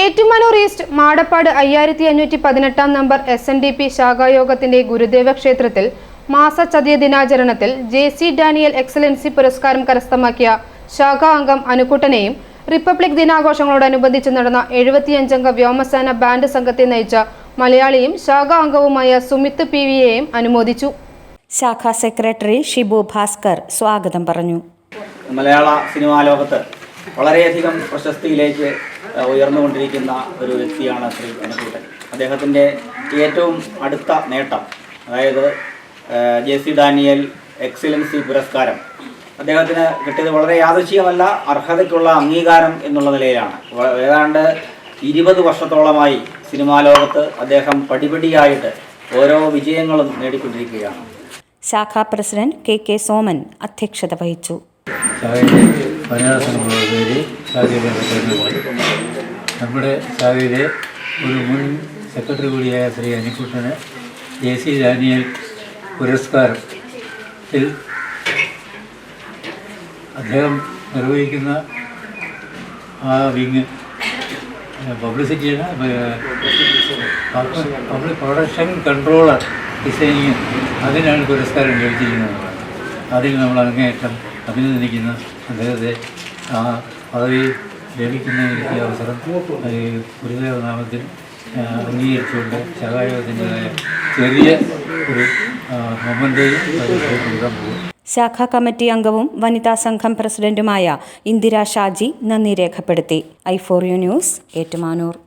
Ettumanoor east Madappad അയ്യായിരത്തി അഞ്ഞൂറ്റി പതിനെട്ടാം number S N D P ശാഖായോഗത്തിന്റെ ഗുരുദേവ ക്ഷേത്രത്തിൽ മാസചതിയ ദിനാചരണത്തിൽ ജെ സി ഡാനിയൽ എക്സലൻസി പുരസ്കാരം കരസ്ഥമാക്കിയ ശാഖാ അംഗം അനുകുട്ടനെയും റിപ്പബ്ലിക് ദിനാഘോഷങ്ങളോടനുബന്ധിച്ച് നടന്ന എഴുപത്തിയഞ്ചംഗ വ്യോമസേന ബാൻഡ് സംഘത്തെ നയിച്ച മലയാളിയും ശാഖാ അംഗവുമായ സുമിത്ത് പി വിയെയും അനുമോദിച്ചു. ശാഖാ സെക്രട്ടറി ഷിബു ഭാസ്കർ സ്വാഗതം പറഞ്ഞു. മലയാള സിനിമാ ലോകത്ത് വളരെയധികം പ്രശസ്തിയിലേക്ക് ഉയർന്നുകൊണ്ടിരിക്കുന്ന ഒരു വ്യക്തിയാണ് ശ്രീ അനുകൂട്ടൻ അദ്ദേഹത്തിന്റെ ഏറ്റവും അടുത്ത നേട്ടം അതായത് ജെ സി ഡാനിയൽ എക്സലൻസി പുരസ്കാരം. അദ്ദേഹത്തിന് കിട്ടിയത് വളരെ യാദൃശ്ചികമല്ല അർഹതയ്ക്കുള്ള അംഗീകാരം എന്നുള്ള നിലയിലാണ്. ഏതാണ്ട് ഇരുപത് വർഷത്തോളമായി സിനിമാ ലോകത്ത് അദ്ദേഹം പടിപടിയായിട്ട് ഓരോ വിജയങ്ങളും നേടിക്കൊണ്ടിരിക്കുകയാണ്. ശാഖാ പ്രസിഡന്റ് കെ കെ സോമൻ അധ്യക്ഷത വഹിച്ചു. സിനിമകളുടെ പേര് പ്രസിഡന്റുമായി നമ്മുടെ ശാഖയിലെ ഒരു മുൻ സെക്രട്ടറി കൂടിയായ ശ്രീ അനിക്കുട്ടന് എ സി ഡാനിയൽ പുരസ്കാരത്തിൽ അദ്ദേഹം നിർവഹിക്കുന്ന ആ വിങ് പബ്ലിസിറ്റിയാണ് പബ്ലിക് പ്രൊഡക്ഷൻ കൺട്രോളർ ഡിസൈനിങ്. അതിനാണ് പുരസ്കാരം ലഭിച്ചിരിക്കുന്നത്. അതിൽ നമ്മൾ അങ്ങേയറ്റം അഭിനന്ദിക്കുന്ന. അദ്ദേഹത്തെ ആ പദവി ലഭിക്കുന്ന ഈ അവസരം ഈ ഗുരുദേവ നാമത്തിൽ ആ, അംഗീകരിച്ചുകൊണ്ട് ശകായോഗത്തിന്റെതായ ചെറിയ ഒരു മൊമെന്റെയും ശാഖാ കമ്മിറ്റി അംഗവും വനിതാ സംഘം പ്രസിഡന്റുമായ ഇന്ദിര ഷാജി നന്ദി രേഖപ്പെടുത്തി. I for you news Ettumanoor.